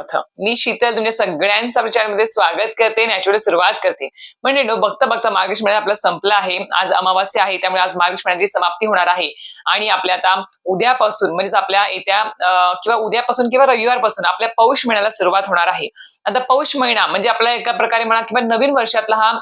स्वागत मी शीतल तुमच्या सगळ्यांचा विचारमध्ये स्वागत करते नॅचरल सुरुवात करते. म्हणजे नो बघता बघता मार्गश महिना आपला संपला आहे. आज अमावास्या आहे त्यामुळे आज मार्गश महिन्याची समाप्ती होणार आहे. आणि आपल्या आता उद्यापासून म्हणजेच आपल्या येत्या किंवा उद्यापासून किंवा रविवारपासून आपल्या पौष महिन्याला सुरुवात होणार आहे. आता पौष महिना म्हणजे आपला एका प्रकारे म्हणा किंवा नवीन वर्षातला हा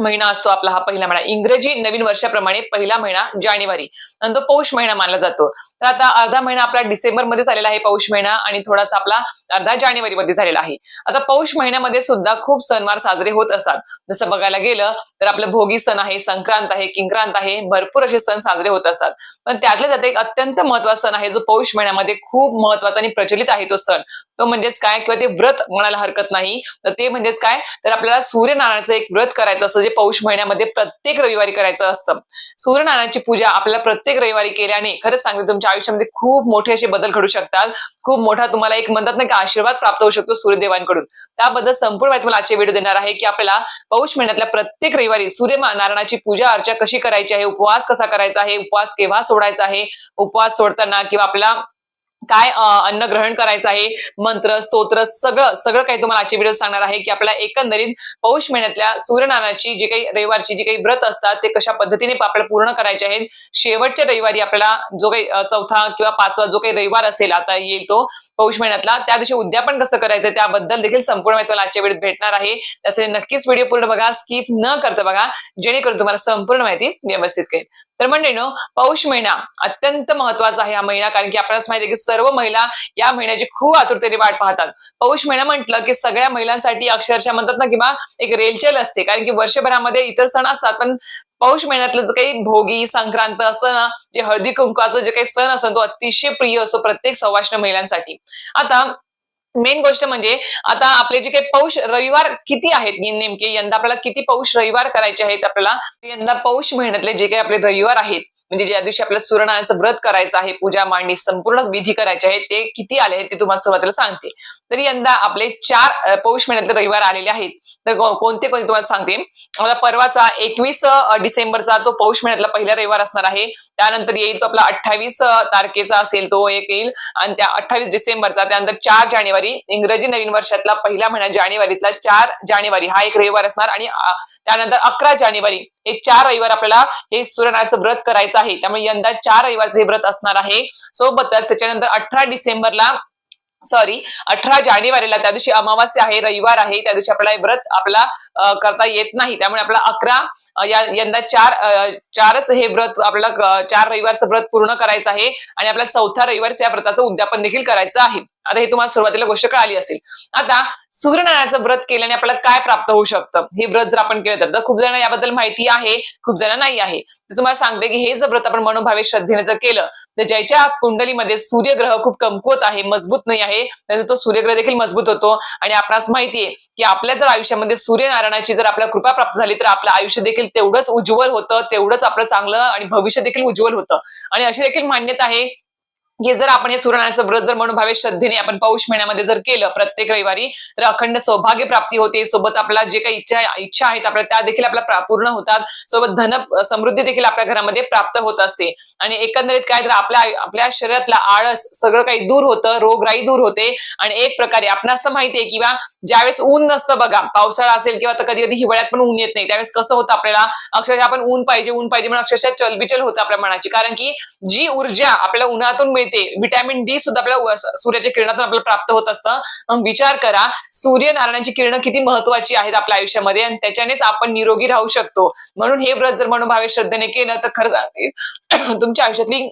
महिना असतो आपला हा पहिला महिना. इंग्रजी नवीन वर्षाप्रमाणे पहिला महिना जानेवारी. आणि तो पौष महिना मानला जातो. तर आता अर्धा महिना आपला डिसेंबरमध्ये झालेला आहे पौष महिना आणि थोडासा आपला अर्धा जानेवारी मध्ये झालेला आहे. आता पौष महिन्यामध्ये सुद्धा खूप सणवार साजरे होत असतात. जसं बघायला गेलं तर आपलं भोगी सण आहे संक्रांत आहे किंक्रांत आहे भरपूर असे सण साजरे होत असतात. पण त्यातल्या त्यात एक अत्यंत महत्त्वाचा सण आहे जो पौष महिन्यामध्ये खूप महत्त्वाचा आणि प्रचलित आहे तो सण. तो म्हणजेच काय? किंवा ते व्रत म्हणायला हरकत नाही. तर ते म्हणजेच काय? तर आपल्याला सूर्यनारायणाचं एक व्रत करायचं असतं जे पौष महिन्यामध्ये प्रत्येक रविवारी करायचं असतं. सूर्यनारायणाची पूजा आपल्याला प्रत्येक रविवारी केल्याने खरंच सांगते तुमच्या आयुष्यामध्ये खूप मोठे असे बदल घडू शकतात. खूप मोठा तुम्हाला एक म्हणतात ना की आशीर्वाद प्राप्त होऊ शकतो सूर्यदेवांकडून. त्याबद्दल संपूर्ण माहिती मला आजचे व्हिडिओ देणार आहे की आपल्याला पौष महिन्यातल्या प्रत्येक रविवारी सूर्य नारायणाची पूजा अर्चा कशी करायची आहे उपवास कसा करायचा आहे उपवास केव्हा सोडायचा आहे उपवास सोडताना किंवा आपला काय अन्न ग्रहण करायचं आहे? मंत्र स्तोत्र सगळं सगळं काही तुम्हाला आजची व्हिडिओ सांगणार आहे की आपल्याला एकंदरीत पौष महिन्यातल्या सूर्यनारायणाची जी काही रविवारची जी काही व्रत असतात ते कशा पद्धतीने आपल्याला पूर्ण करायचे आहेत? शेवटच्या रविवारी आपल्याला जो काही चौथा किंवा पाचवा जो काही रविवार असेल आता येईल तो पौष महिन्यातला. त्या दिवशी उद्यापन कसं करायचं त्याबद्दल देखील संपूर्ण माहिती तुम्हाला आजच्या वेळेत भेटणार आहे. त्याचे नक्कीच व्हिडिओ पूर्ण बघा. स्किप न करता बघा. जेणेकरून तुम्हाला संपूर्ण माहिती व्यवस्थित कळेल. तर मंडळीनो पौष महिना अत्यंत महत्त्वाचा आहे हा महिना कारण की आपल्यालाच माहिती आहे की सर्व महिला या महिन्याची खूप आतुरतेने वाट पाहतात. पौष महिना म्हटलं की सगळ्या महिलांसाठी अक्षरशः म्हणतात ना किंवा एक रेलचेल असते. कारण की वर्षभरामध्ये इतर सण असतात पण पौष महिन्यातलं जे काही भोगी संक्रांत असतं ना जे हळदी कुंकवाचं जे काही सण असतो तो अतिशय प्रिय असतो प्रत्येक सवाष्ण महिलांसाठी. आता मेन गोष्ट म्हणजे आता आपले जे काही पौष रविवार किती आहेत नेमके? यंदा आपल्याला किती पौष रविवार करायचे आहेत आपल्याला? यंदा पौष महिन्यातले जे काही आपले रविवार आहेत म्हणजे ज्या दिवशी आपल्याला सूर्यनारायणाचं व्रत करायचं आहे पूजा मांडणी संपूर्ण विधी करायचे आहेत ते किती आले आहेत ते तुम्हाला सुरुवातीला सांगते. तर यंदा आपले चार पौष महिन्यातले रविवार आलेले आहेत. तर कोणते कोणते तुम्हाला सांगते? मला परवाचा एकवीस डिसेंबरचा तो पौष महिन्यातला पहिला रविवार असणार आहे. त्यानंतर येईल तो आपला अठ्ठावीस तारखेचा असेल तो एक येईल. आणि त्या अठ्ठावीस डिसेंबरचा त्यानंतर चार जानेवारी इंग्रजी नवीन वर्षातला पहिला महिना जानेवारीतला चार जानेवारी हा एक रविवार असणार. आणि त्यानंतर अकरा जानेवारी हे चार रविवार आपल्याला हे सूर्यनारायणाचं व्रत करायचं आहे. त्यामुळे यंदा चार रविवारचं हे व्रत असणार आहे. सोबतच त्याच्यानंतर अठरा डिसेंबरला सॉरी अठरा जानेवारीला त्या दिवशी अमावास्या आहे रविवार आहे त्या दिवशी आपल्याला हे व्रत आपला करता येत नाही. त्यामुळे आपला अकरा या यंदा चार चारच हे व्रत आपल्याला चार रविवारचं व्रत पूर्ण करायचं आहे आणि आपला चौथा रविवार या व्रताचं उद्यापन देखील करायचं आहे. आता हे तुम्हाला सुरुवातीला गोष्ट कळाली असेल. आता सूर्यनारायणाचं व्रत केल्याने आपल्याला काय प्राप्त होऊ शकतं? हे व्रत जर आपण केलं तर. खूप जण याबद्दल माहिती आहे खूप जण नाही आहे. तर तुम्हाला सांगते की हे जर व्रत आपण मनोभावे श्रद्धेने जर केलं तर ज्याच्या कुंडलीमध्ये सूर्यग्रह खूप कमकुवत आहे मजबूत नाही आहे तर तो सूर्यग्रह देखील मजबूत होतो. आणि आपणास माहितीये की आपल्या जर आयुष्यामध्ये सूर्यनारायणाची जर आपल्याला कृपा प्राप्त झाली तर आपलं आयुष्य देखील तेवढंच उज्ज्वल होतं तेवढंच आपलं चांगलं आणि भविष्य देखील उज्ज्वल होतं. आणि अशी देखील मान्यता आहे की जर आपण हे सूर्यनारायणाचं व्रत जर म्हणून भावे श्रद्धेने आपण पौष महिन्यामध्ये जर केलं प्रत्येक रविवारी तर अखंड सौभाग्य प्राप्ती होते. सोबत आपला जे काही इच्छा इच्छा आहेत आपल्या त्या देखील आपल्या पूर्ण होतात. सोबत धन समृद्धी देखील आपल्या घरामध्ये प्राप्त होत असते. आणि एकंदरीत काय तर आपल्या आपल्या शरीरातला आळस सगळं काही दूर होतं रोगराई दूर होते. आणि एक प्रकारे आपण असं माहितीये किंवा ज्यावेळेस ऊन नसतं बघा पावसाळा असेल किंवा कधी कधी हिवाळ्यात पण ऊन येत नाही. त्यावेळेस कसं होतं आपल्याला अक्षरशः आपण ऊन पाहिजे ऊन पाहिजे म्हणून अक्षरशः चलबिचल होतं आपल्या मनाची. कारण की जी ऊर्जा आपल्याला उन्हातून मिळते विटॅमिन डी सुद्धा आपल्याला सूर्याच्या किरणातून आपल्याला प्राप्त होत असतं. मग विचार करा सूर्यनारायणाची किरणं किती महत्वाची आहेत आपल्या आयुष्यामध्ये आणि त्याच्यानेच आपण निरोगी राहू शकतो. म्हणून हे व्रत जर म्हणून भावे श्रद्धेने केलं तर खरंच सांगते, तुमच्या आयुष्यातली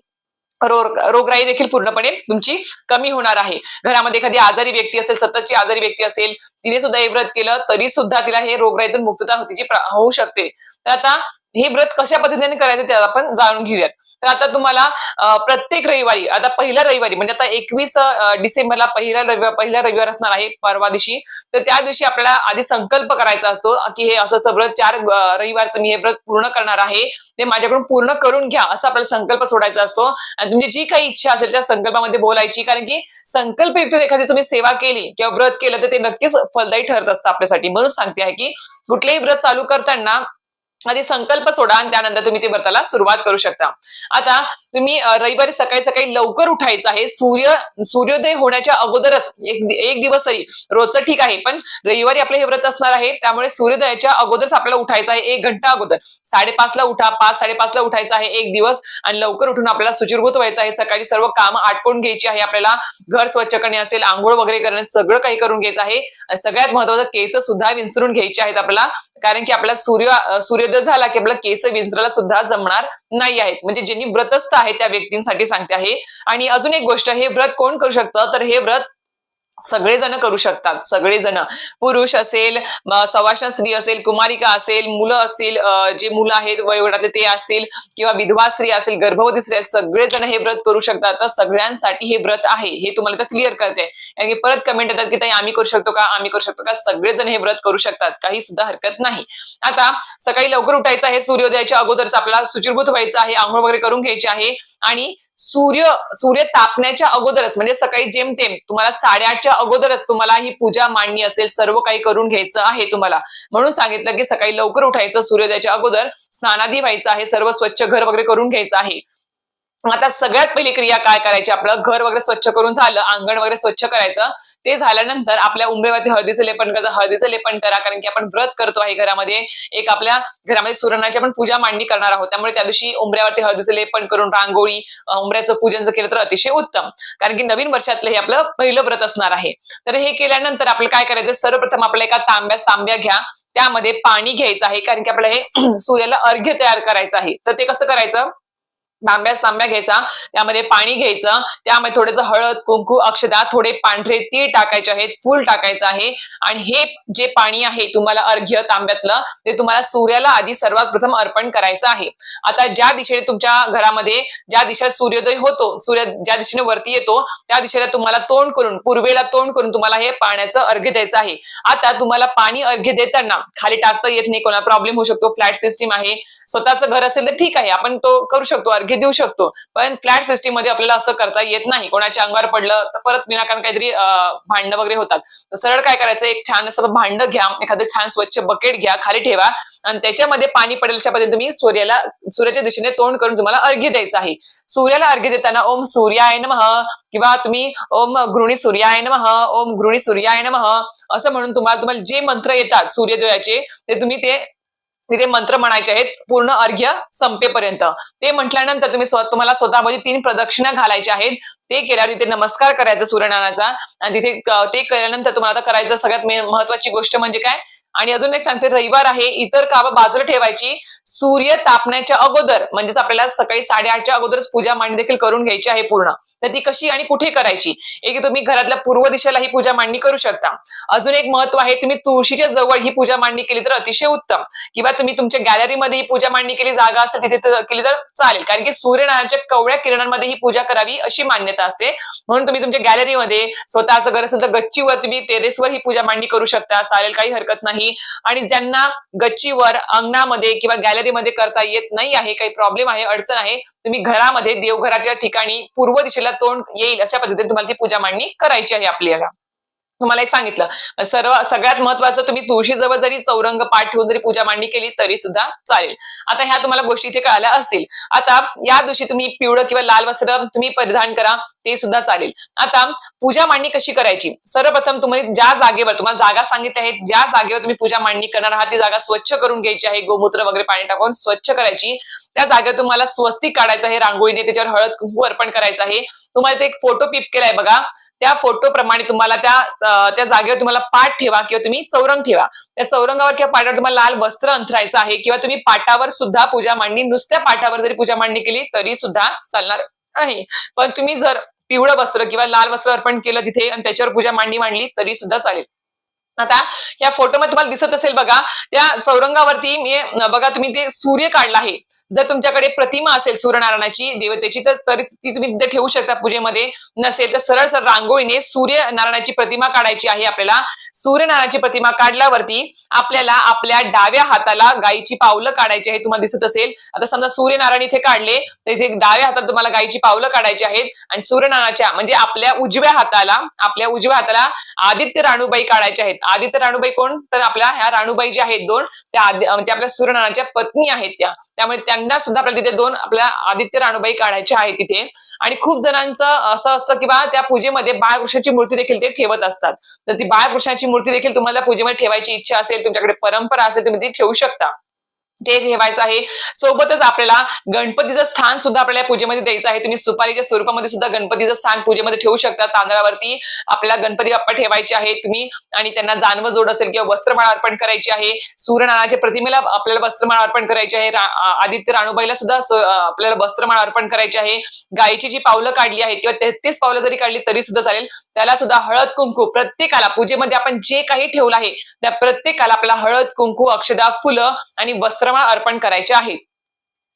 रोग रोगराई देखील पूर्णपणे तुमची कमी होणार आहे. घरामध्ये एखादी आजारी व्यक्ती असेल सततची आजारी व्यक्ती असेल तिने सुद्धा हे व्रत केलं तरी सुद्धा तिला हे रोगराईतून मुक्तता होतीची होऊ शकते. तर आता हे व्रत कशा पद्धतीने करायचं ते आपण जाणून घेऊयात. तर आता तुम्हाला प्रत्येक रविवारी आता पहिल्या रविवारी म्हणजे आता एकवीस डिसेंबरला पहिला रविवार पहिला रविवार असणार आहे परवा दिवशी तर त्या दिवशी आपल्याला आधी संकल्प करायचा असतो की हे असं सगळं चार रविवारचं मी हे व्रत पूर्ण करणार आहे ते माझ्याकडून पूर्ण करून घ्या असा आपल्याला संकल्प सोडायचा असतो. आणि तुमची जी काही इच्छा असेल त्या संकल्पामध्ये बोलायची कारण की संकल्पयुक्त एखादी तुम्ही सेवा केली किंवा व्रत केलं तर ते नक्कीच फलदायी ठरत असतं आपल्यासाठी. म्हणून सांगते आहे की कुठलेही व्रत चालू करताना आधी संकल्प सोडा आणि त्यानंतर तुम्ही ते व्रताला सुरुवात करू शकता. आता तुम्ही रविवारी सकाळी सकाळी लवकर उठायचं आहे. सूर्य सूर्योदय होण्याच्या अगोदरच एक एक दिवस तरी. रोजचं ठीक आहे पण रविवारी आपलं हे व्रत असणार आहे त्यामुळे सूर्योदयाच्या अगोदरच आपल्याला उठायचं आहे एक घंटा अगोदर. साडेपाचला उठा पाच साडेपाचला उठायचं आहे एक दिवस आणि लवकर उठून आपल्याला सुचिरभूत व्हायचं आहे. सकाळी सर्व काम आटपून घ्यायची आहे आपल्याला घर स्वच्छ करणे असेल आंघोळ वगैरे करणे सगळं काही करून घ्यायचं आहे. सगळ्यात महत्वाचं केस सुद्धा विंचरून घ्यायचे आहेत आपल्याला. कारण की आपल्याला सूर्य सूर्य सूर्योदय झाला. की आपला केस विंचरायला सुद्धा जमणार नाही आहेत. म्हणजे ज्यांनी व्रतस्थ आहे त्या व्यक्तींसाठी सांगते आहे. आणि अजून एक गोष्ट हे व्रत कोण करू शकतं? तर हे व्रत सगळेजण करू शकतात. सगळेजण. पुरुष असेल म, सवाष्ण स्त्री असेल कुमारिका असेल मुलं असतील जे मुलं आहेत वयोगटातले ते असतील किंवा विधवा स्त्री असेल गर्भवती स्त्री असेल सगळेजण हे व्रत करू शकतात. तर सगळ्यांसाठी हे व्रत आहे. हे तुम्हाला तर क्लिअर करते कारण की परत कमेंट येतात की ताई आम्ही करू शकतो का? आम्ही करू शकतो का? सगळेजण हे व्रत करू शकतात. काही सुद्धा हरकत नाही. आता सकाळी लवकर उठायचं आहे. सूर्योदयाच्या अगोदरच आपल्याला सुचिरभूत व्हायचं आहे. आंघोळ वगैरे करून घ्यायची आहे. आणि सूर्य सूर्य तापण्याच्या अगोदरच म्हणजे सकाळी जेमतेम तुम्हाला साडेआठच्या अगोदरच तुम्हाला ही पूजा मांडणी असेल सर्व काही करून घ्यायचं आहे तुम्हाला. म्हणून सांगितलं की सकाळी लवकर उठायचं सूर्योदयाच्या अगोदर स्नानादी व्हायचं आहे सर्व स्वच्छ घर वगैरे करून घ्यायचं आहे. आता सगळ्यात पहिली क्रिया काय करायची? आपलं घर वगैरे स्वच्छ करून झालं अंगण वगैरे स्वच्छ करायचं. ते झाल्यानंतर आपल्या उमरेवरती हळदीचं लेपन करता. हळदीचं लेपन करा कारण की आपण व्रत करतो आहे घरामध्ये. एक आपल्या घरामध्ये सुरणाची आपण पूजा मांडणी करणार आहोत. त्यामुळे त्या दिवशी उंबऱ्यावरती हळदीचं लेपन करून रांगोळी उमऱ्याचं उंबऱ्याचं पूजन जर केलं तर अतिशय उत्तम. कारण की नवीन वर्षातलं हे आपलं पहिलं व्रत असणार आहे. तर हे केल्यानंतर आपल्याला काय करायचं सर्वप्रथम आपल्या एका तांब्या तांब्या घ्या. त्यामध्ये पाणी घ्यायचं आहे कारण की आपल्याला हे सूर्याला अर्घ्य तयार करायचं आहे. तर ते कसं करायचं? तांब्या तांब्या घ्यायचा त्यामध्ये पाणी घ्यायचं त्यामध्ये थोडंसं हळद कुंकू अक्षदा थोडे पांढरे तीळ टाकायचे आहेत फूल टाकायचं आहे. आणि हे जे पाणी आहे तुम्हाला अर्घ्य तांब्यातलं ते तुम्हाला सूर्याला आधी सर्वात प्रथम अर्पण करायचं आहे. आता ज्या दिशेने तुमच्या घरामध्ये ज्या दिशेला सूर्योदय होतो सूर्य ज्या दिशेने वरती येतो त्या दिशेला तुम्हाला तोंड करून पूर्वेला तोंड करून तुम्हाला हे पाण्याचं अर्घ्य द्यायचं आहे. आता तुम्हाला पाणी अर्घ्य देताना खाली टाकता येत नाही कोणाला प्रॉब्लेम होऊ शकतो फ्लॅट सिस्टीम आहे स्वतःचं घर असेल तर ठीक आहे आपण तो करू शकतो अर्घ्य देऊ शकतो. पण फ्लॅट सिस्टीममध्ये आपल्याला असं करता येत नाही. कोणाच्या अंगावर पडलं तर परत विनाकारण काहीतरी भांडणं वगैरे होतात. तर सरळ काय करायचं? एक छान असं भांड घ्या एखादं छान स्वच्छ बकेट घ्या खाली ठेवा. आणि त्याच्यामध्ये पाणी पडेल अशा पद्धतीने तुम्ही सूर्याला सूर्याच्या दिशेने तोंड करून तुम्हाला अर्घ्य द्यायचं आहे. सूर्याला अर्घ्य देताना ओम सूर्याय नमः किंवा तुम्ही ओम गृणी सूर्याय नमः ओम गृणी सूर्याय नमः असं म्हणून तुम्हाला तुम्हाला जे मंत्र येतात सूर्योदयाचे ते तुम्ही ते तिथे मंत्र म्हणायचे आहेत पूर्ण अर्घ्य संपेपर्यंत. ते म्हटल्यानंतर तुम्ही तुम्हाला स्वतःमध्ये म्हणजे तीन प्रदक्षिणा घालायच्या आहेत. ते केल्यावर तिथे नमस्कार करायचा सूर्यनारायणाचा. आणि तिथे ते केल्यानंतर तुम्हाला आता करायचं सगळ्यात महत्वाची गोष्ट म्हणजे काय? आणि अजून एक सांगते रविवार आहे इतर कामं बाजूला ठेवायची. सूर्य तापण्याच्या अगोदर म्हणजेच आपल्याला सकाळी साडेआठच्या अगोदरच पूजा मांडणी देखील करून घ्यायची आहे पूर्ण. तर ती कशी आणि कुठे करायची? एक तुम्ही घरातल्या पूर्व दिशेला ही पूजा मांडणी करू शकता. अजून एक महत्त्व आहे तुम्ही तुळशीच्या जवळ ही पूजा मांडणी केली तर अतिशय उत्तम. किंवा तुम्ही तुमच्या गॅलरीमध्ये ही पूजा मांडणी केली जागा असेल तिथे केली तर चालेल. कारण की सूर्यनारायणाच्या कवळ्या किरणांमध्ये ही पूजा करावी अशी मान्यता असते. म्हणून तुम्ही तुमच्या गॅलरीमध्ये स्वतःचं घर असेल तर गच्चीवर तुम्ही टेरेसवर ही पूजा मांडणी करू शकता. चालेल काही हरकत नाही. आणि ज्यांना गच्चीवर अंगणामध्ये किंवा गॅलरीमध्ये करता येत नाही आहे काही प्रॉब्लेम आहे अडचण आहे तुम्ही घरामध्ये देवघराच्या ठिकाणी पूर्व दिशेला तोंड येईल अशा पद्धतीने तुम्हाला ती पूजा मांडणी करायची आहे आपल्याला. तुम्हाला सांगितलं. सर्व सगळ्यात महत्वाचं तुम्ही तुळशीजवळ जरी चौरंग पाठ ठेवून जरी पूजा मांडणी केली तरी सुद्धा चालेल. आता ह्या तुम्हाला गोष्टी इथे कळाल्या असतील. आता या दिवशी तुम्ही पिवळं किंवा लाल वस्त्र तुम्ही परिधान करा ते सुद्धा चालेल. आता पूजा मांडणी कशी करायची? सर्वप्रथम तुम्ही ज्या जागेवर तुम्हाला जागा सांगितली आहे ज्या जागेवर तुम्ही पूजा मांडणी करणार आहात ती जागा स्वच्छ करून घ्यायची आहे. गोमूत्र वगैरे पाणी टाकून स्वच्छ करायची. त्या जागेवर तुम्हाला स्वस्तिक काढायचं आहे रांगोळीने त्याच्यावर हळद कुंकू अर्पण करायचं आहे. तुम्हाला ते एक फोटो पिप केलाय बघा. त्या फोटो प्रमाणे तुम्हाला त्या त्या जागेवर तुम्हाला पाठ ठेवा किंवा तुम्ही चौरंग ठेवा. त्या चौरंगावर किंवा पाटावर तुम्हाला लाल वस्त्र अंथरायचं आहे किंवा तुम्ही पाटावर सुद्धा पूजा मांडणी नुसत्या पाटावर जरी पूजा मांडणी केली तरी सुद्धा चालणार आहे. पण तुम्ही जर पिवळं वस्त्र किंवा लाल वस्त्र अर्पण केलं तिथे आणि त्याच्यावर पूजा मांडणी मांडली तरी सुद्धा चालेल. आता या फोटोमध्ये तुम्हाला दिसत असेल बघा त्या चौरंगावरती मी बघा तुम्ही ते सूर्य काढला आहे. जर तुमच्याकडे प्रतिमा असेल सूर्यनारायणाची देवतेची तर ती तुम्ही तिथे ठेवू शकता पूजेमध्ये. नसेल तर सरळ सरळ रांगोळीने सूर्यनारायणाची प्रतिमा काढायची आहे आपल्याला. सूर्यनारायणाची प्रतिमा काढल्यावरती आपल्याला आपल्या डाव्या हाताला गायीची पावलं काढायची आहे तुम्हाला दिसत असेल. आता समजा सूर्यनारायण इथे काढले तर इथे डाव्या हातात तुम्हाला गायीची पावलं काढायची आहेत. आणि सूर्यनारायणाच्या म्हणजे आपल्या उजव्या हाताला आपल्या उजव्या हाताला आदित्य राणूबाई काढायच्या आहेत. आदित्य राणूबाई कोण? तर आपल्या ह्या राणूबाई ज्या आहेत दोन त्या आदि- त्या आपल्या सूर्यनारायणाच्या पत्नी आहेत त्या. त्यामुळे त्यांना सुद्धा आपल्याला तिथे दोन आपल्या आदित्य राणूबाई काढायचे आहेत तिथे. आणि खूप जणांचं असं असतं की बा त्या पूजेमध्ये बाळकृष्णाची मूर्ती देखील ते ठेवत असतात. तर ती बाळकृष्णाची मूर्ती देखील तुम्हाला पूजेमध्ये ठेवायची इच्छा असेल तुमच्याकडे परंपरा असेल तुम्ही ती ठेवू शकता. ते ठेवायचं आहे. सोबतच आपल्याला गणपतीचं स्थान सुद्धा आपल्याला पूजेमध्ये द्यायचं आहे. तुम्ही सुपारीच्या स्वरूपामध्ये सुद्धा गणपतीचं स्थान पूजेमध्ये ठेवू शकता. तांदळावरती आपल्याला गणपती बाप्पा ठेवायचे आहे तुम्ही. आणि त्यांना जानव जोड असेल किंवा वस्त्रमाळ अर्पण करायची आहे. सूर्यनारायणाच्या प्रतिमेला आपल्याला वस्त्रमाळ अर्पण करायची आहे. रा- आदित्य राणूबाईला सुद्धा आपल्याला वस्त्रमाळ अर्पण करायची आहे. गायीची जी पावलं काढली आहेत किंवा तेहतीस पावलं जरी काढली तरी सुद्धा चालेल. त्याला सुद्धा हळद कुंकू प्रत्येकाला पूजेमध्ये आपण जे काही ठेवलं आहे त्या प्रत्येकाला आपला हळद कुंकू अक्षदा फुलं आणि वस्त्रमाळ अर्पण करायचे आहेत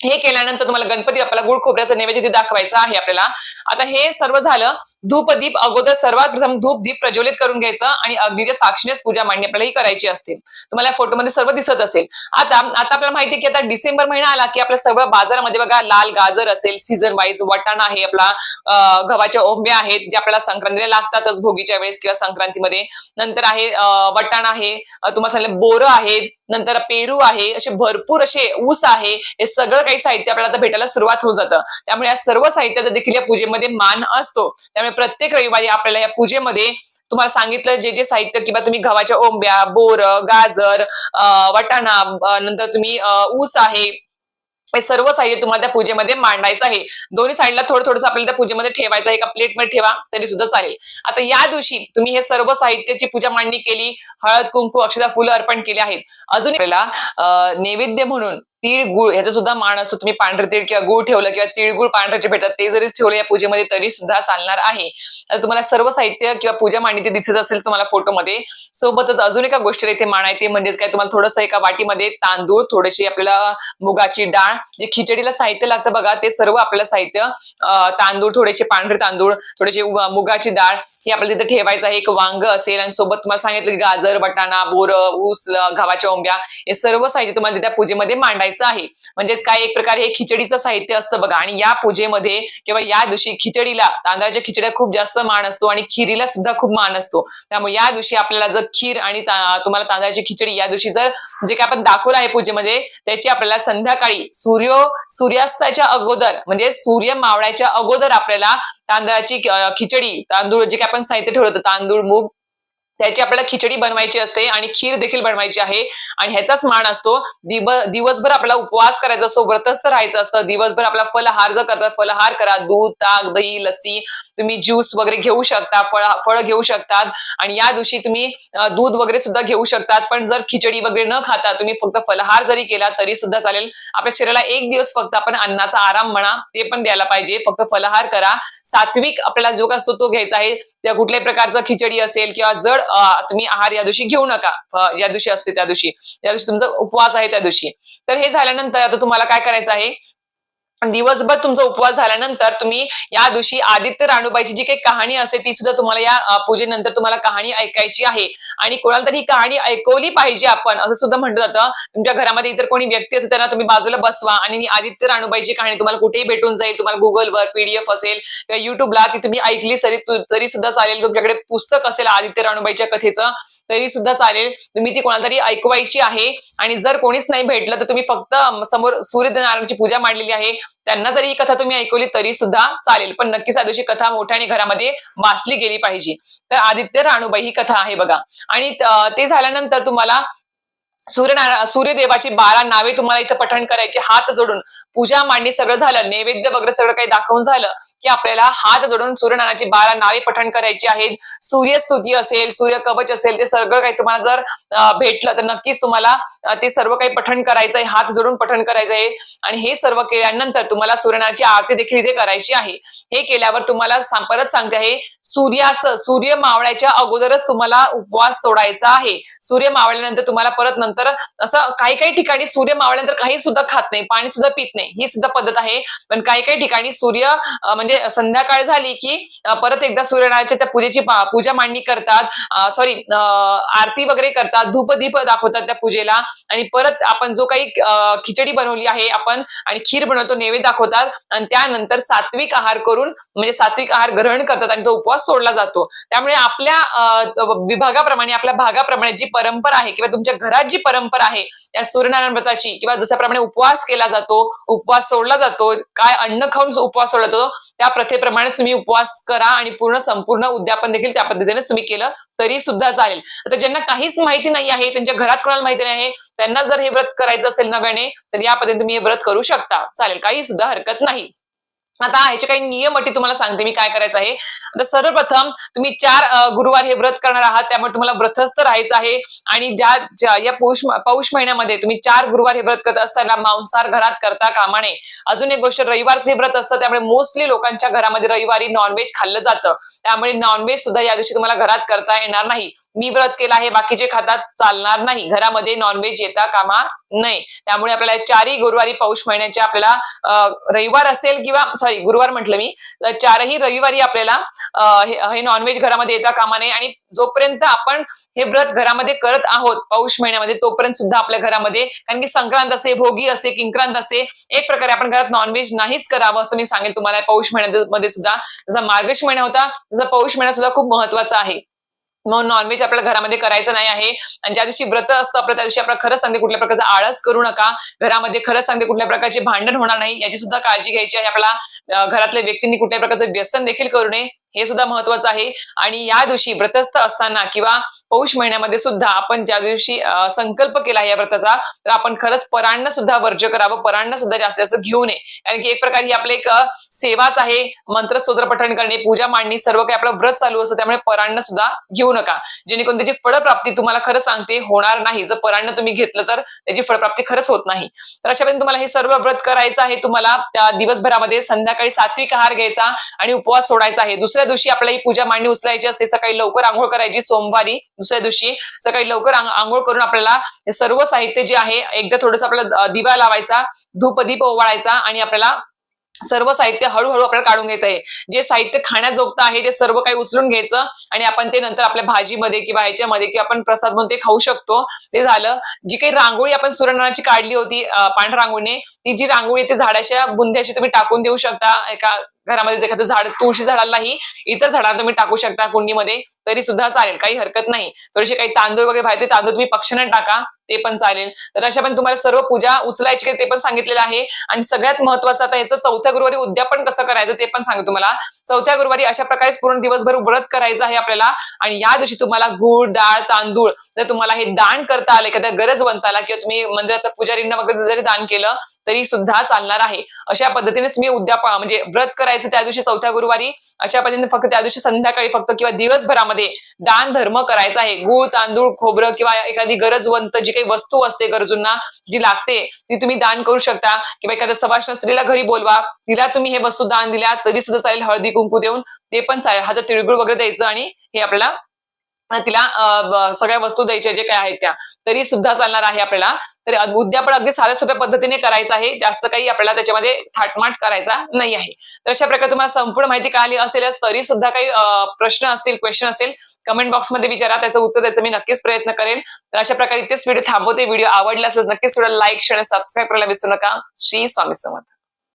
हे केल्यानंतर तुम्हाला गणपती बाप्पाला गुळ खोबऱ्याचं नैवेद्य दाखवायचं आहे आपल्याला. आता हे सर्व झालं धूपदीप अगोदर सर्वात प्रथम धूप दीप प्रज्वलित करून घ्यायचं आणि अग्नीच्या साक्षीनेच पूजा मांडणी आपल्याला ही करायची असते तुम्हाला या फोटोमध्ये सर्व दिसत असेल. आता आता आपल्याला माहिती की आता डिसेंबर महिना आला की आपल्या सर्व बाजारामध्ये बघा लाल गाजर असेल सीझन वाईज वटाणा आहे आपला गव्हाच्या ओंब्या आहेत जे आपल्याला संक्रांतीला लागतातच भोगीच्या वेळेस किंवा संक्रांतीमध्ये. नंतर आहे अं, वटाणा आहे तुम्हाला सांगितलं बोरं आहेत नंतर पेरू आहे असे भरपूर असे ऊस आहे हे सगळं काही साहित्य आपल्याला आता भेटायला सुरुवात होऊन जातं. त्यामुळे या सर्व साहित्याचा देखील या पूजेमध्ये मान असतो. त्यामुळे प्रत्येक रविवारी आपल्याला या पूजेमध्ये तुम्हाला सांगितलं जे जे साहित्य किंवा तुम्ही गव्हाच्या ओंब्या बोर गाजर वाटाणा वटाणा नंतर तुम्ही ऊस आहे हे सर्व साहित्य तुम्हाला त्या पूजेमध्ये मांडायचं आहे. दोन्ही साईडला थोडं थोडंसं आपल्याला त्या पूजेमध्ये ठेवायचं आहे. एका प्लेटमध्ये ठेवा तरी सुद्धा चालेल. आता या दिवशी तुम्ही हे सर्व साहित्याची पूजा मांडणी केली हळद कुंकू अक्षता फुलं अर्पण केली आहेत. अजून आपल्याला नैवेद्य म्हणून तिळगुळ ह्याचा सुद्धा मान असतो. तुम्ही पांढरे तीळ किंवा गुळ ठेवलं किंवा तिळगुळ पांढऱ्याचे भेटतात ते जरी ठेवलं या पूजेमध्ये तरी सुद्धा चालणार आहे. तर तुम्हाला सर्व साहित्य किंवा पूजा मांडणी दिसत असेल तुम्हाला फोटोमध्ये सोबतच अजून एका गोष्टीला इथे मान आहे ते म्हणजेच काय? तुम्हाला थोडंसं एका वाटीमध्ये तांदूळ थोडीशी आपल्याला मुगाची डाळ जे खिचडीला साहित्य लागतं बघा ते सर्व आपल्याला साहित्य तांदूळ थोडेसे पांढरे तांदूळ थोडेसे मुगाची डाळ हे आपल्याला तिथे ठेवायचं आहे. एक वांग असेल आणि सोबत तुम्हाला सांगितलं की गाजर बटाणा बोर ऊस गव्हाच्या ओंब्या हे सर्व साहित्य तुम्हाला त्या पूजेमध्ये मांडायचं आहे. म्हणजेच काय एक प्रकारे हे खिचडीचं साहित्य असतं बघा. आणि या पूजेमध्ये किंवा या दिवशी खिचडीला तांदळाच्या खिचड्या खूप जास्त मान असतो आणि खिरीला सुद्धा खूप मान असतो. त्यामुळे या दिवशी आपल्याला जर खीर आणि तुम्हाला तांदळाची खिचडी या दिवशी जर जे काय आपण दाखवलं आहे पूजेमध्ये त्याची आपल्याला संध्याकाळी सूर्य सूर्यास्ताच्या अगोदर म्हणजे सूर्य मावळ्याच्या अगोदर आपल्याला तांदळाची खिचडी तांदूळ जे काय आपण साहित्य ठेवलं होतं तांदूळ मूग त्याची आपल्याला खिचडी बनवायची असते आणि खीर देखील बनवायची आहे. आणि ह्याचाच मान असतो दिव दिवसभर आपला उपवास करायचा असतो व्रतस्थ राहायचं असतं. दिवसभर आपला फलहार जर करतात फलहार करा दूध ताक दही लस्सी. तुम्ही ज्यूस वगैरे घेऊ शकता फळ फळ घेऊ शकतात. आणि या दिवशी तुम्ही दूध वगैरे सुद्धा घेऊ शकतात. पण जर खिचडी वगैरे न खाता तुम्ही फक्त फलहार जरी केला तरी सुद्धा चालेल. आपल्या शरीराला एक दिवस फक्त आपण अन्नाचा आराम म्हणा ते पण द्यायला पाहिजे. फक्त फलहार करा सात्विक आपल्याला जो असतो तो घ्यायचा आहे त्या कुठल्याही प्रकारचं खिचडी असेल किंवा जड तुम्ही आहार या दिवशी घेऊ नका. या दिवशी असते त्या दिवशी. त्या दिवशी तुमचा उपवास आहे त्या दिवशी. तर हे झाल्यानंतर आता तुम्हाला काय करायचं आहे? दिवसभर तुमचा उपवास झाल्यानंतर तुम्ही या दिवशी आदित्य राणूबाईची जी काही कहाणी असते ती सुद्धा तुम्हाला या पूजेनंतर तुम्हाला कहाणी ऐकायची आहे. आणि कोणाला तरी ही कहाणी ऐकवली पाहिजे आपण असं सुद्धा म्हटलं जातं. तुमच्या घरामध्ये इतर कोणी व्यक्ती असेल त्यांना तुम्ही बाजूला बसवा. आणि आदित्य राणूबाईची कहाणी तुम्हाला कुठेही भेटून जाईल. तुम्हाला गुगलवर पीडीएफ असेल किंवा युट्यूबला ती तुम्ही ऐकली तरी तरी सुद्धा चालेल. तुमच्याकडे पुस्तक असेल आदित्य राणूबाईच्या कथेचं तरी सुद्धा चालेल. तुम्ही ती कोणाला तरी ऐकवायची आहे. आणि जर कोणीच नाही भेटलं तर तुम्ही फक्त समोर सूर्यनारायणची पूजा मांडलेली आहे. त्यांना जरी ही कथा तुम्ही ऐकवली तरी सुद्धा चालेल. पण नक्कीच या दिवशी कथा मोठ्याने घरामध्ये वाचली गेली पाहिजे. तर आदित्य राणूबाई ही कथा आहे बघा. आणि ते झाल्यानंतर तुम्हाला सूर्यनारायण सूर्यदेवाची बारा नावे तुम्हाला इथं पठण करायचे. हात जोडून पूजा मांडणी सगळं झालं. नैवेद्य वगैरे सगळं काही दाखवून झालं. की आपल्याला हात जोडून सूर्यनारायणाची बारा नावे पठण करायची आहेत. सूर्यस्तुती असेल सूर्य कवच असेल ते सगळं काही तुम्हाला जर भेटलं तर नक्कीच तुम्हाला ते सर्व काही पठण करायचं आहे हात जोडून पठण करायचं आहे आणि हे सर्व केल्यानंतर तुम्हाला सूर्यनारायणाची आरती देखील इथे करायची आहे. हे केल्यावर तुम्हाला परत सांगते आहे सूर्यास्त सूर्य मावळ्याच्या अगोदरच तुम्हाला उपवास सोडायचा आहे. सूर्य मावळल्यानंतर तुम्हाला परत नंतर असं काही काही ठिकाणी सूर्य मावळल्यानंतर काही सुद्धा खात नाही पाणी सुद्धा पित नाही ही सुद्धा पद्धत आहे. पण काही काही ठिकाणी सूर्य म्हणजे म्हणजे संध्याकाळ झाली की परत एकदा सूर्यनारायणच्या त्या पूजेची पूजा मांडणी करतात. सॉरी आरती वगैरे करतात. धूप दीप दाखवतात त्या पूजेला. आणि परत आपण जो काही खिचडी बनवली आहे आपण आणि खीर बनवतो नैवेद्य दाखवतात. आणि त्यानंतर सात्विक आहार करून म्हणजे सात्विक आहार ग्रहण करतात आणि तो उपवास सोडला जातो. त्यामुळे आपल्या अं, विभागाप्रमाणे आपल्या भागाप्रमाणे जी परंपरा आहे किंवा तुमच्या घरात जी परंपरा आहे त्या सूर्यनारायण व्रताची किंवा जशाप्रमाणे उपवास केला जातो उपवास सोडला जातो काय अन्न खाऊन उपवास सोडला जातो त्या प्रथेप्रमाणे तुम्ही उपवास करा आणि पूर्ण संपूर्ण उद्यापन देखील त्या पद्धतीने तुम्ही केलं तरी सुद्धा चालेल. आता ज्यांना काहीच माहिती नाही आहे त्यांच्या घरात कोणाला माहिती नाही आहे त्यांना जर हे व्रत करायचं असेल नव्याने तर या पद्धतीने तुम्ही हे व्रत करू शकता. चालेल काही सुद्धा हरकत नाही. आता ह्याचे काही नियम अटी तुम्हाला सांगते मी काय करायचं आहे? आता सर्वप्रथम तुम्ही चार गुरुवार हे व्रत करणार आहात त्यामुळे तुम्हाला व्रतस्थ राहायचं आहे. आणि ज्या ज्या- या पौष पौष महिन्यामध्ये तुम्ही चार गुरुवार हे व्रत करत असताना मांसाहार घरात करता कामा नये अजून एक गोष्ट रविवारचं हे व्रत असतं त्यामुळे मोस्टली लोकांच्या घरामध्ये रविवारी नॉनव्हेज खाल्लं जातं. त्यामुळे नॉनव्हेज सुद्धा या दिवशी तुम्हाला घरात करता येणार नाही. मी व्रत केला आहे बाकीचे खातात चालणार नाही. घरामध्ये नॉनव्हेज येता कामा नये. त्यामुळे आपल्याला चारही गुरुवारी पौष महिन्याचे आपल्याला रविवार असेल किंवा सॉरी गुरुवार म्हटलं मी तर चारही रविवारी आपल्याला हे- नॉनव्हेज घरामध्ये येता कामा नये. आणि जोपर्यंत आपण हे व्रत घरामध्ये करत आहोत पौष महिन्यामध्ये तोपर्यंत सुद्धा आपल्या घरामध्ये कारण की संक्रांत असते भोगी असते किंक्रांत असते एक प्रकारे आपण घरात नॉनव्हेज नाहीच करावं असं मी सांगेल तुम्हाला. पौष महिन्यामध्ये सुद्धा जसा मार्गश महिना होता तसा पौष महिना सुद्धा खूप महत्त्वाचा आहे. मग नॉनव्हेज आपल्याला घरामध्ये करायचं नाही आहे. आणि ज्या दिवशी व्रत असतं आपलं त्या दिवशी आपण खरंच सांगते कुठल्या प्रकारचा आळस करू नका. घरामध्ये खरंच सांगते कुठल्या प्रकारचे भांडण होणार नाही याची सुद्धा काळजी घ्यायची आहे. आपल्याला घरातल्या व्यक्तींनी कुठल्या प्रकारचं व्यसन देखील करू नये. हे सुद्धा महत्वाचं आहे. आणि या दिवशी व्रतस्थ असताना किंवा पौष महिन्यामध्ये सुद्धा आपण ज्या दिवशी संकल्प केला आहे या व्रताचा तर आपण खरंच परांना सुद्धा वर्ज करावं परांना सुद्धा जास्त जास्त घेऊ नये कारण की एक प्रकारे ही आपलं एक सेवाच आहे मंत्र स्तोत्र पठण करणे पूजा मांडणी सर्व काही आपलं व्रत चालू असतं त्यामुळे परांना सुद्धा घेऊ नका. जेणेकरून त्याची फळप्राप्ती तुम्हाला खरं सांगते होणार नाही. जर परांना तुम्ही घेतलं तर त्याची फळप्राप्ती खरंच होत नाही. तर अशा पद्धतीने तुम्हाला हे सर्व व्रत करायचं आहे तुम्हाला त्या दिवसभरामध्ये संध्याकाळी सात्विक आहार घ्यायचा आणि उपवास सोडायचा आहे. दुसऱ्या दिवशी आपल्याला ही पूजा मांडणी उचलायची असते. सकाळी लवकर आंघोळ करायची सोमवारी दुसऱ्या दिवशी. सकाळी लवकर आंघोळ करून आपल्याला सर्व साहित्य जे आहे एकदा थोडस आपल्याला दिवा लावायचा धूपदीप ओवाळायचा आणि आपल्याला सर्व साहित्य हळूहळू आपल्याला काढून घ्यायचं आहे. जे साहित्य खाण्याजोगतं आहे ते सर्व काही उचलून घ्यायचं आणि आपण ते नंतर आपल्या भाजीमध्ये किंवा ह्याच्यामध्ये किंवा आपण प्रसाद म्हणून ते खाऊ शकतो. ते झालं जी काही रांगोळी आपण सूर्यनारायणाची काढली होती पांढऱ्या रांगोळीने ती जी रांगोळी ते ती झाडाच्या बुंध्याशी तुम्ही टाकून देऊ शकता. एका घरामध्ये एखादं झाड तुळशी झाडालाही इतर झाडांना तुम्ही टाकू शकता कुंडीमध्ये तरी सुद्धा चालेल. काही हरकत नाही. थोडेसे काही तांदूळ वगैरे बाहेर ते तांदूळ तुम्ही पक्षाने टाका. ते पण चालेल. तर अशा पण तुम्हाला सर्व पूजा उचलायची ते पण सांगितलेलं आहे. आणि सगळ्यात महत्वाचं आता याचं चौथ्या गुरुवारी उद्यापन कसं करायचं ते पण सांगतो तुम्हाला. चौथ्या गुरुवारी अशा प्रकारे पूर्ण दिवसभर व्रत करायचं आहे आपल्याला. आणि या दिवशी तुम्हाला गुळ डाळ तांदूळ जर तुम्हाला हे दान करता आलं एखाद्या गरजवंताला किंवा तुम्ही मंदिरात पुजारींना वगैरे जरी दान केलं तरी सुद्धा चालणार आहे. अशा पद्धतीनेच मी उद्यापन म्हणजे व्रत करायचं त्या दिवशी चौथ्या गुरुवारी. अशा पद्धतीने फक्त त्या दिवशी संध्याकाळी फक्त किंवा दिवसभरामध्ये दान धर्म करायचा आहे. गुळ तांदूळ खोबरं किंवा एखादी गरजवंत जी काही वस्तू असते गरजूंना जी लागते ती तुम्ही दान करू शकता. किंवा एखाद्या सवाष्ण स्त्रीला घरी बोलवा. तिला तुम्ही हे वस्तू दान दिल्या तरी सुद्धा चालेल हळदी कुंकू देऊन. ते पण चालेल. हातात तिळगुळ वगैरे द्यायचं आणि हे आपल्याला तिला सगळ्या वस्तू द्यायच्या जे काय आहेत त्या तरी सुद्धा चालणार आहे आपल्याला. तर उद्या उद्यापन अगदी साध्या सोप्या पद्धतीने करायचं आहे. जास्त काही आपल्याला त्याच्यामध्ये थाटमाट करायचा नाही आहे. तर अशा प्रकारे तुम्हाला संपूर्ण माहिती कळाली असेलच तरी सुद्धा काही प्रश्न असतील क्वेश्चन असेल कमेंट बॉक्समध्ये विचारा. त्याचं उत्तर द्यायचं मी नक्कीच प्रयत्न करेन. तर अशा प्रकारे इथेच व्हिडिओ थांबवते. व्हिडिओ आवडला असेल नक्कीच थोडं लाईक शेअर सबस्क्राईब करायला विसरू नका. श्री स्वामी समर्थ.